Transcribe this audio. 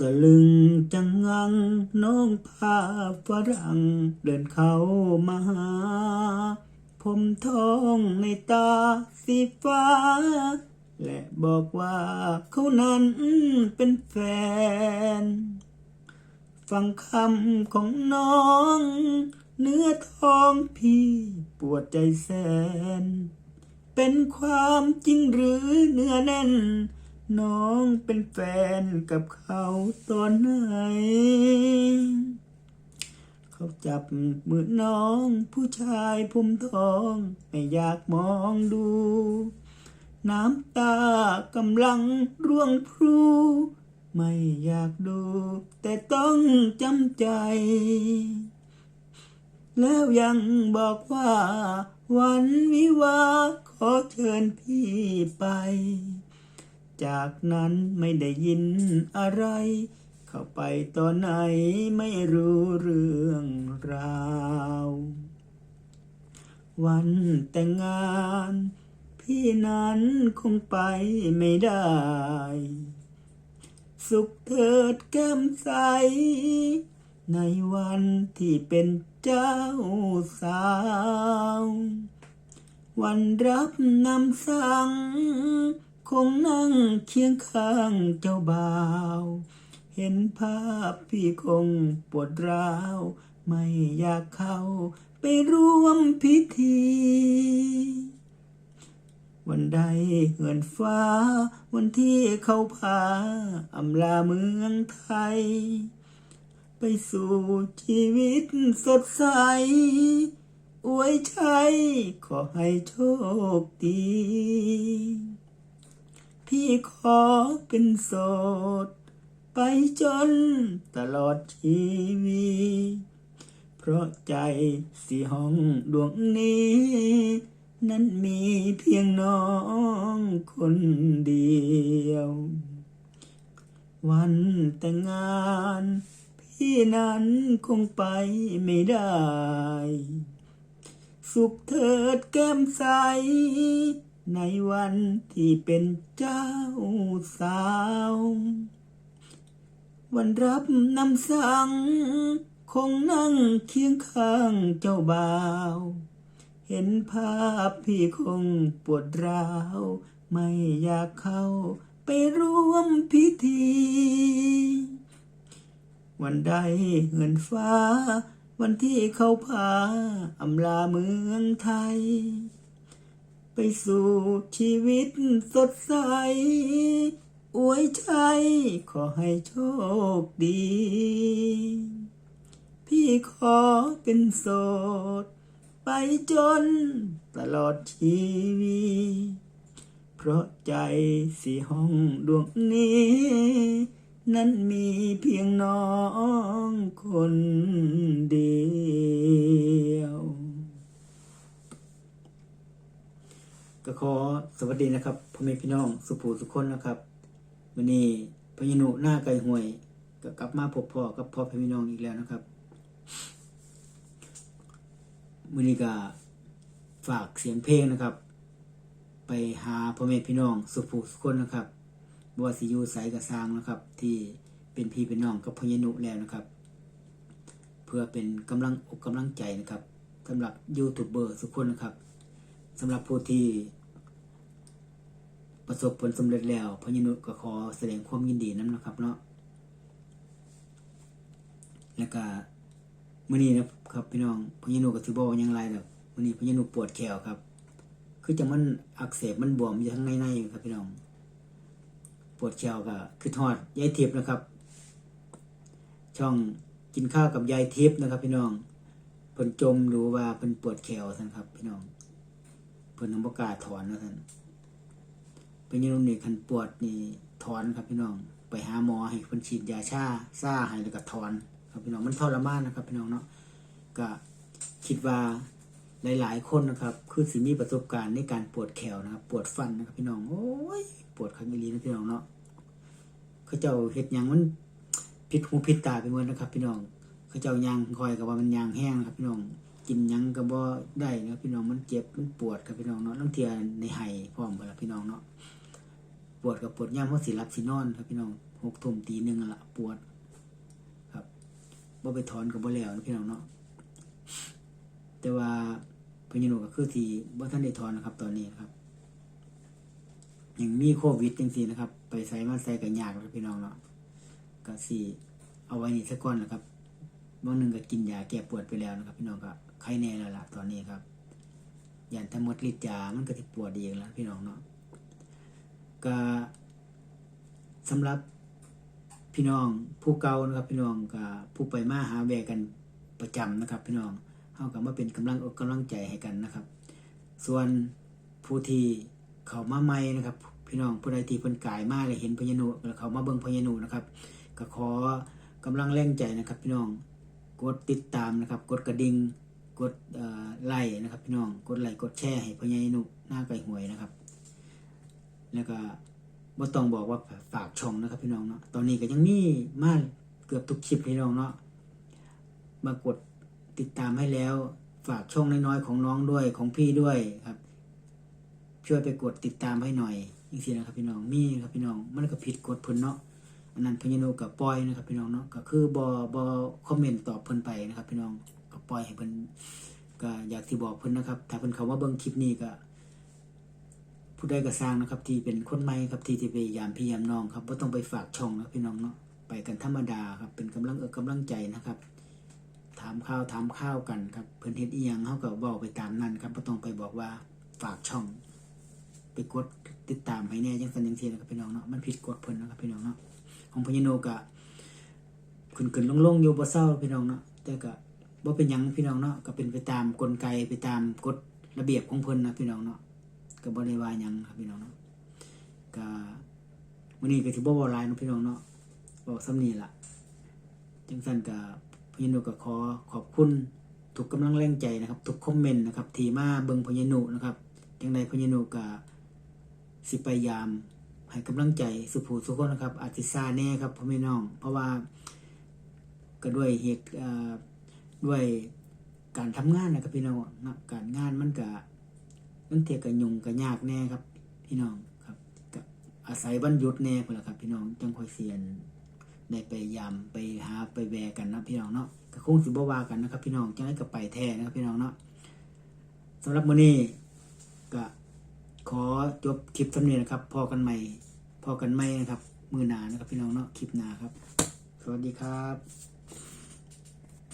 ตะลึงจังงังน้องพาฝรั่งเดินเข้ามาหา ผมทองในตาสีฟ้า และบอกว่าเขานั้นเป็นแฟน ฟังคำของน้อง เนื้อท้องพี่ปวดใจแสน เป็นความจริงหรือเนื้อแน่น น้องเป็นแฟนกับเขาตอนไหน เขาจับมือน้องผู้ชายผมทอง ไม่อยากมองดู น้ำตากำลังร่วงพรูไม่อยากดู แต่ต้องจำใจ แล้วยังบอกว่า วันวิวาขอเชิญพี่ไป จากนั้นไม่ได้ยินอะไร เข้าไปตอนไหนไม่รู้เรื่องราว วันแต่งงาน พี่นั้นคงไปไม่ได้ สุขเถิดแก้มใส ในวันที่เป็นเจ้าสาว วันรับนำสั่ง คงนั่งเคียงข้างเจ้าบ่าว เห็นภาพพี่คงปวดร้าว ไม่อยากเข้าไปร่วมพิธี วันใดเหินฟ้า วันที่เขาพาอำลาเมืองไทย ไปสู่ชีวิตสดใสอวยชัยขอให้โชคดี พี่ขอเป็นโสด ไปจนตลอดชีวีเพราะใจสีห้องดวงนี้ นั้นมีเพียงน้องคนเดียว วันแต่งงานพี่นั้นคงไปไม่ได้ สุขเถิดแก้มใส ในวันที่เป็นเจ้าสาว วันรับนำสั่งคงนั่งเคียงข้างเจ้าบ่าว เห็นภาพพี่คงปวดร้าว ไม่อยากเข้าไปร่วมพิธี วันใดเหินฟ้า วันที่เขาพาอำลาเมืองไทย ไปสู่ชีวิตสดใส อวยชัยขอให้โชคดี พี่ขอเป็นโสด ไปจนตลอดชีวีเพราะใจสีห้องดวงนี้ นั้นมีเพียงน้องคนเดียว ก็ขอสวัสดีนะครับพ่อแม่พี่น้องสุภูสุคนนะครับวันนี้พญานุหน้าไก่ห่วยก็กลับมาพบพ่อกับพ่อพี่น้องอีกแล้วนะครับวันนี้ก็ฝากเสียงเพลงนะครับ ไปหาพ่อแม่พี่น้องสุภูสุคนนะครับบว่าสิยู่ไสกระซางนะครับ ที่เป็นพี่เป็นน้องกับพญานุแล้วนะครับ เพื่อเป็นกำลังอกกำลังใจนะครับสำหรับยูทูบเบอร์ทุคนนะครับ สำหรับผู้ที่ประสบผลสำเร็จแล้วพญานุก็ขอแสดงความยินดีนั้นนะครับเนาะแล้วก็มื้อนี้นะครับพี่น้องพญานุก็สิบ่ว่าหยังไรดอกมื้อนี้พญานุปวดแขวครับ คือจังมันอักเสบมันบวมอยู่ข้งในในครับพี่น้อง ปวดแขวก็คือทอดยายทิพย์นะครับ ช่องกินข้าวกับยายทิพย์นะครับ พี่น้องเพิ่นจมหรู้ว่าเพิ่นปวดแขวซั่นครับ พี่น้อง เพิ่นนบ่กล้าศถอนนะท่านเป็นยังนี่คันปวดนี่ถอนครับพี่น้อง ไปหาหมอให้เพิ่นฉีดยาชาซ่าให้แล้วก็ถอนครับพี่น้องมันทรมานนะครับพี่น้องเนาะก็คิดว่าหลาย ๆ คนนะครับ คือสิมีประสบการณ์ในการปวดแขวนะครับ ปวดฟันนะครับ พี่น้องโอ้ยปวดครั้งนี้นะพี่น้องเนาะเขาเจ้าเฮ็ดยังมันผิดหูผิดตาไปหมดนะครับ พี่น้องเขาเจ้ายางคอยกับว่ามันยางแห้งนะครับ พี่น้อง กินยังก็บ่ได้นะพี่น้องมันเจ็บมันปวดครับพี่น้องเนาะลังเทียในไห้พร้อมกันละพี่น้องเนาะปวดกับปวดย่ามเพราะสิรับสินอนครับพี่น้องหกทุ่มตีหนึ่งละปวด ครับบ่ไปถอนกับบ่แล้วนะพี่น้องเนาะแต่ว่าพญานุก็คือทีบ่ท่านได้ถอนนะครับ ตอนนี้ครับยังมีโควิดจังซี่นะครับ ไปใส่มาใส่ก็ยากนะครับพี่น้องเนาะก็สิเอาไว้นี่ซะก่อนนะครับบางหนึ่งก็กินยาแก้ปวดไปแล้วนะครับ พี่น้องกับ ก็ไข้แน่แล้วล่ะตอนนี้ครับยันถ้าหมดฤทธิ์ยามันก็สิปวดเองแล้วพี่น้องเนาะก็สำหรับพี่น้องผู้เก่านะครับพี่น้องกับผู้ไปมาหาแวกันประจำนะครับ พี่น้องเฮากับมาเป็นกำลังอกกำลังใจให้กันนะครับ ส่วนผู้ที่เขามาใหม่นะครับ พี่น้องผู้ใดที่เพิ่นกายมาเลยเห็นพญานุแล้วเขามาเบิ่งพญานุนะครับ ก็ขอกำลังแรงใจนะครับ พี่น้องกดติดตามนะครับ กดกระดิ่ง กดไลค์นะครับพี่น้องกดไลค์กดแชร์ให้พญานุหน้าไก่หวยนะครับ แล้วก็บ่ต้องบอกว่าฝากช่องนะครับพี่น้องเนาะตอนนี้ก็ยังมีมาเกือบทุกคลิปพี่น้องเนาะมากดติดตามให้แล้ว ฝากช่องน้อยๆของน้องด้วยของพี่ด้วยครับช่วยไปกดติดตามให้หน่อยจริงๆนะครับพี่น้องมีครับพี่น้องมันก็ผิดกฎเพิ่นเนาะอันนั้นพญานุกับปอยนะครับพี่น้องเนาะก็คือบอบอคอมเมนต์ตอบเพิ่นไปนะครับพี่น้อง ปล่อยให้เพิ่นก็อยากที่บอกเพิ่นนะครับ ถ้าเพิ่นเขาว่าเบิ่งคลิปนี้ก็ผู้ใดก็สร้างนะครับ ที่เป็นคนใหม่ครับที่ที่พยายามพี่ยามน้องครับว่าต้องไปฝากช่องนะพี่น้องเนาะไปกันธรรมดาครับ เป็นกำลังเออกำลังใจนะครับ ถามข้าวถามข้าวกันครับเพิ่นเฮ็ดอีหยังเฮาก็บอกไปตามนั้นครับบ่ต้องไปบอกว่าฝากช่อง ไปกดติดตามให้แน่จังซั่นจังซี่นะครับพี่น้องเนาะมันผิดกฎเพิ่นนะครับพี่น้องเนาะของพญาโนก็ขึ้นขุนลงลงๆอยู่บ่เศร้าพี่น้องเนาะแต่ก็ บ่เป็นยังพี่น้องเนาะก็เป็นไปตามกลไกไปตามกฎระเบียบของเพิ่นนะพี่น้องเนาะก็บ่ได้ว่ายังครับพี่น้องเนาะก็มื้อนี้ก็สิบ่เว้าหลายเนาะพี่น้องเนาะเว้าซ้ำนี้ล่ะจังซั่นก็พญานุก็ขอขอบคุณทุกกำลังแรงใจนะครับ ทุกคอมเมนต์นะครับที่มาเบิ่งพญานุนะครับจังใดพญานุก็สิพยายามให้กำลังใจสุผู้สุคนนะครับอาจสิซาแน่ครับพ่อแม่น้อง เพราะว่าก็ด้วยเหตุเอ่อ ด้วยการทำงานนะครับพี่น้องนะการงานมันก็มันเทียกับยุงกับยากแน่ครับ พี่น้องครับก็อาศัยวันหยุดแน่พุ่นละครับ พี่น้องจังคอยเสียนได้ไปยามไปหาไปแวกันนะพี่น้องเนาะก็คงสิบว่ากันนะครับ พี่น้องจังได๋ก็ไปแท้นะครับพี่น้องเนาะสำหรับมื้อนี้ก็ขอจบคลิปสำนี้นะครับ พอกันใหม่พอกันใหม่นะครับ มื้อหน้านะครับ พี่น้องเนาะคลิปหน้าครับ สวัสดีครับ